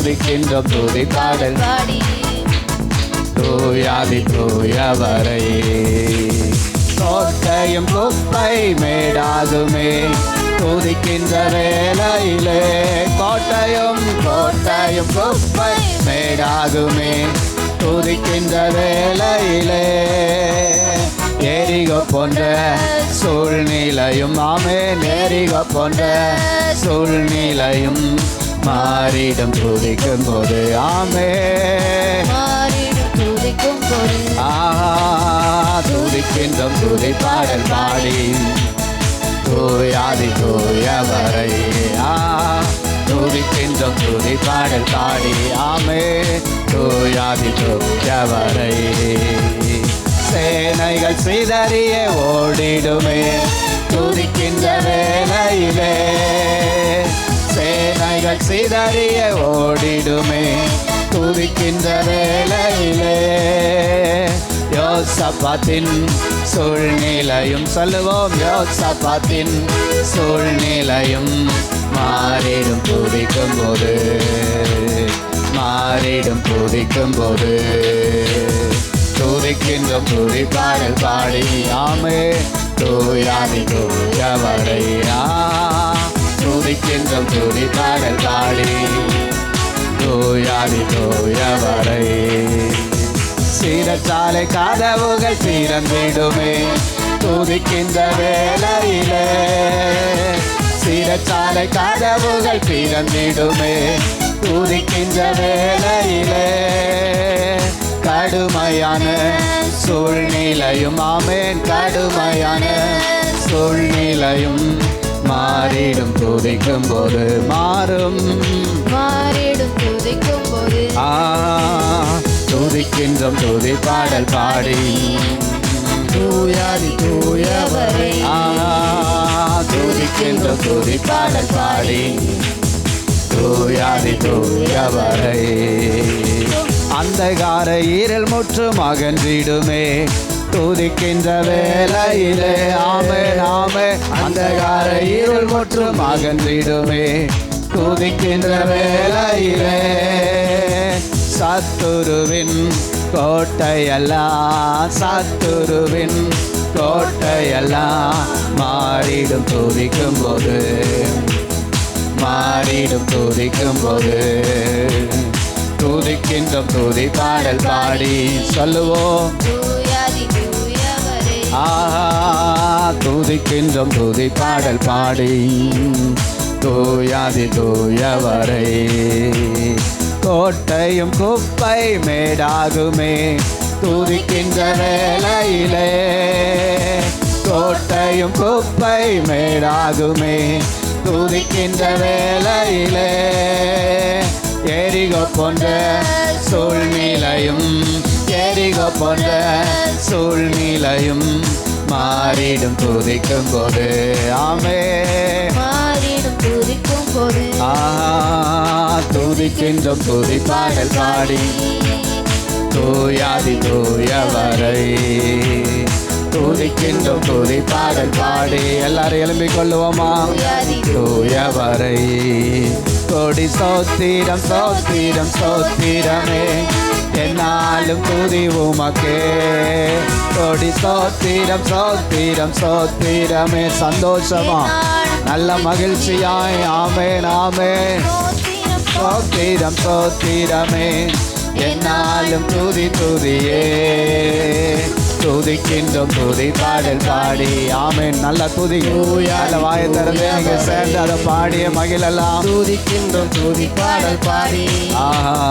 துதிக்கின்றோம் துதி பாடல். பாடி தூயாதி தூயவரை. கோட்டையும் குப்பை மேடாகுமே. துதிக்கின்ற வேலையிலே கோட்டையும் கோட்டையும் குப்பை மேடாகுமே. துதிக்கின்ற வேலையிலே எரிகோ போன்ற சூழ்நிலையும் ஆமே. எரிகோ போன்ற சூழ்நிலையும் மாறிடும் துதிக்கும் போது. ஆமே. துதிக்கும் போது. ஆஹா துதிக்கின்றோம் துதி பாடல் பாடி. தூயாதி தூயவரை. ஆ துதிக்கின்றோம் துதி பாடல் பாடி. ஆமே தூயாதி தூயவரை. சேனைகள் சிதறிய ஓடிடுமே. துதிக்கின்ற வேலையிலே சிதறிய ஓடிடுமே. துதிக்கின்ற வேலையிலே யோசப்பாத்தின் சூழ்நிலையும் சொல்லுவோம். யோசப்பாத்தின் சூழ்நிலையும் மாறிடும் துதிக்கும் போது. மாறிடும் துதிக்கும் போது. துதிக்கின்ற துதி பாடல் பாடி. ஆமே தூயாதி தூயவரையா துதிக்கின்றோம் துதி பாடல் பாடி தூயாதி தூயவரை. சீரத்தாலை கதவுகள் சீரந்திடுமே துதிக்கின்ற வேலையிலே சீரத்தாலை கதவுகள் பிறந்திடுமே துதிக்கின்ற வேலையிலே கடுமையான சூழ்நிலையும் ஆமேன். கடுமையான சூழ்நிலையும் மாறிடும் துதிக்கும் போது மாறும். மாறிடும் துதிக்கும் போது. ஆ துதிக்கின்றோம் துதி பாடல் பாடி. தூயாதி தூயவரை. ஆ துதிக்கின்றோம் துதி பாடல் பாடி. தூயாதி தூயவரை. அந்தகார ஈரல் முற்றும் அகன்றிடுமே துதிக்கின்ற வேலையிலே ஆமே நாமே அந்த கார இருள் முற்றும் அகன்றிடுமே. துதிக்கின்ற வேலையிலே சத்துருவின் கோட்டையெல்லாம் சத்துருவின் கோட்டையெல்லாம் மாறிடும் துதிக்கும் போது மாறிடும் துதிக்கும் போது துதிக்கின்ற துதி பாடல் பாடி. சொல்லுவோம். ஆஹா துதிக்கின்றோம் துதி பாடல் பாடி. தூயாதி தூயவரை கோட்டையும் குப்பை மேடாகுமே துதிக்கின்ற வேலையிலே கோட்டையும் குப்பை மேடாகுமே துதிக்கின்ற வேலையிலே எரிகோ போன்ற சூழ்நிலையும் எரிகோ போன்ற சூழ்நிலையும் மாறிடும் துதிக்கும் போது. ஆமே. மாறிடும் துதிக்கும் போது. துதிக்கின்றோம் துதி பாடல் பாடி. தூயாதி தூயவரை. துதிக்கின்றோம் துதி பாடல் பாடி. எல்லாரும் எழும்பிக் கொள்ளுவோமா? தூயவரை. கொடி சோத்திரம் சோத்திரம் சோத்திரமே. என்னாலும் துதி உமக்கே கொடி சோத்திரம் சோத்திரம் சோத்திரமே சந்தோஷமா. நல்ல மகிழ்ச்சியாய் ஆமே ஆமே சோத்திரம் சோத்திரம். என்னாலும் துதி துதியே. துதிக்கின்றோம் துதி பாடல் பாடி ஆமென். நல்ல துதி. நல்ல வாயை திறந்து நீங்க சேர்ந்து அதை பாடிய மகிழலாம். துதிக்கின்றோம் துதி பாடல் பாடி. ஆஹா.